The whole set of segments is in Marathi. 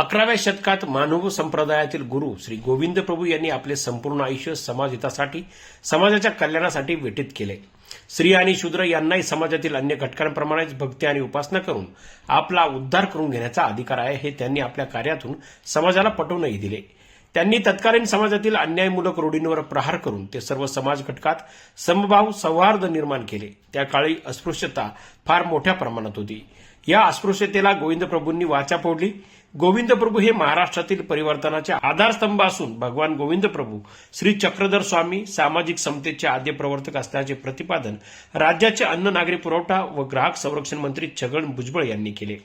अकराव्या शतकात मानव संप्रदायातील गुरु श्री गोविंद प्रभू यांनी आपले संपूर्ण आयुष्य समाजहितासाठी समाजाच्या कल्याणासाठी व्यतीत केले. स्त्री आणि शूद्र यांनाही समाजातील अन्य घटकांप्रमाणेच भक्ती आणि उपासना करून आपला उद्धार करून घेण्याचा अधिकार आहे हे त्यांनी आपल्या कार्यातून समाजाला पटवूनही दिले. त्यांनी तत्कालीन समाजातील अन्यायमूलक रूढींवर प्रहार करून ते सर्व समाज घटकात समभाव सौहार्द निर्माण केले. त्या काळी अस्पृश्यता फार मोठ्या प्रमाणात होती. या अस्पृश्यतेला गोविंद प्रभूंनी वाचा फोडली. गोविंद प्रभू हे महाराष्ट्रातील परिवर्तनाचे आधारस्तंभ असून भगवान गोविंद प्रभू श्री चक्रधर स्वामी सामाजिक समतेचे आद्य प्रवर्तक असल्याचे प्रतिपादन राज्याचे अन्न नागरी पुरवठा व ग्राहक संरक्षण मंत्री छगन भुजबळ यांनी केले.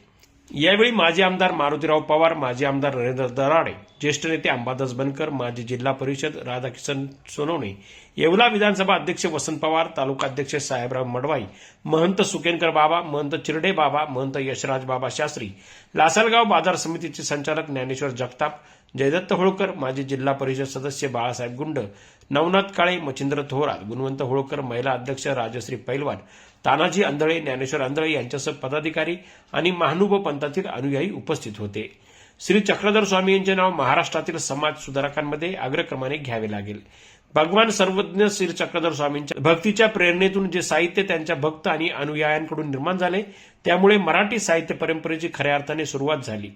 यावेळी माजी आमदार मारुतीराव पवार माजी आमदार नरेंद्र दराडे ज्येष्ठ नेते अंबादास बनकर माजी जिल्हा परिषद राधाकिशन सोनवणे येवला विधानसभा अध्यक्ष वसंत पवार तालुका अध्यक्ष साहेबराव मडवाई महंत सुकेनकर बाबा महंत चिरडे बाबा महंत यशराज बाबा शास्त्री लासलगाव बाजार समितीचे संचालक ज्ञानेश्वर जगताप जयदत्त होळकर माजी जिल्हा परिषद सदस्य बाळासाहेब गुंड नवनाथ काळे मच्छिंद्र थोरात गुणवंत होळकर महिला अध्यक्ष राजश्री पैलवान तानाजी आंधळे ज्ञानेश्वर आंधळे यांच्यासह पदाधिकारी आणि महानुभ पंथातील अनुयायी उपस्थित होते. श्री चक्रधर स्वामी यांचे नाव महाराष्ट्रातील समाज सुधारकांमध्ये अग्रक्रमाने घ्यावे लागेल. भगवान सर्वज्ञ श्री चक्रधर स्वामींच्या भक्तीच्या प्रेरणेतून जे साहित्य त्यांच्या भक्त आणि अनुयायांकडून निर्माण झाले त्यामुळे मराठी साहित्य परंपरेची खऱ्या अर्थाने सुरुवात झाली.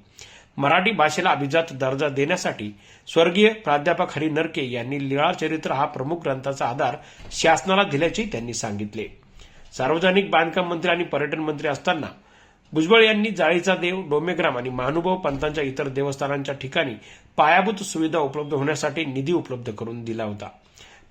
मराठी भाषेला अभिजात दर्जा देण्यासाठी स्वर्गीय प्राध्यापक हरी नरके यांनी लीळा चरित्र हा प्रमुख ग्रंथाचा आधार शासनाला दिल्याचे त्यांनी सांगितले. सार्वजनिक बांधकाम मंत्री आणि पर्यटन मंत्री असताना भुजबळ यांनी जाळीचा देव डोमेग्राम आणि महानुभाव पंतांच्या इतर देवस्थानांच्या ठिकाणी पायाभूत सुविधा उपलब्ध होण्यासाठी निधी उपलब्ध करून दिला होता.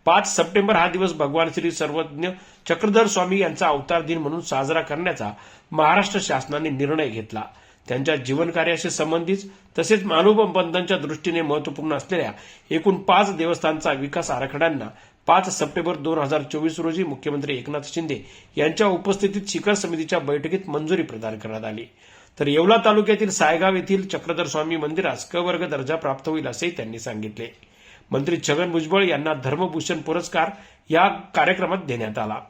पाच सप्टेंबर हा दिवस भगवान श्री सर्वज्ञ चक्रधर स्वामी यांचा अवतार दिन म्हणून साजरा करण्याचा महाराष्ट्र शासनाने निर्णय घेतला. त्यांच्या जीवनकार्याशी संबंधित तसेच मानव पंथांच्या दृष्टीने महत्त्वपूर्ण असलेल्या एकूण पाच देवस्थानचा विकास आराखड्यांना पाच सप्टेंबर दोन हजार चोवीस रोजी मुख्यमंत्री एकनाथ शिंदे यांच्या उपस्थितीत शिखर समितीच्या बैठकीत मंजुरी प्रदान करण्यात आली. तर येवला तालुक्यातील सायगाव येथील चक्रधर स्वामी मंदिरास क वर्ग दर्जा प्राप्त होईल असेही त्यांनी सांगितले. मंत्री छगन भुजबळ यांना धर्मभूषण पुरस्कार या कार्यक्रमात देण्यात आला.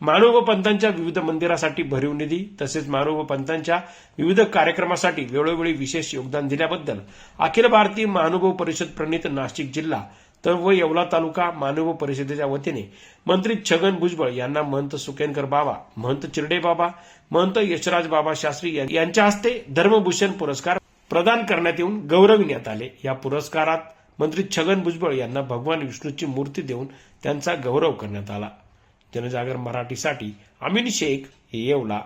मानव पंतांच्या विविध मंदिरासाठी भरीव निधी तसेच मानव पंथांच्या विविध कार्यक्रमासाठी वेळोवेळी विशेष योगदान दिल्याबद्दल अखिल भारतीय महानुभव परिषद प्रणित नाशिक जिल्हा तर व येवला तालुका मानव परिषदेच्या वतीने मंत्री छगन भुजबळ यांना महंत सुकेनकर बाबा महंत चिरडे बाबा महंत यशराज बाबा शास्त्री यांच्या हस्ते धर्मभूषण पुरस्कार प्रदान करण्यात येऊन गौरविण्यात आले. या पुरस्कारात मंत्री छगन भुजबळ यांना भगवान विष्णूची मूर्ती देऊन त्यांचा गौरव करण्यात आला. जनजागर मराठीसाठी अमिन शेख येवला.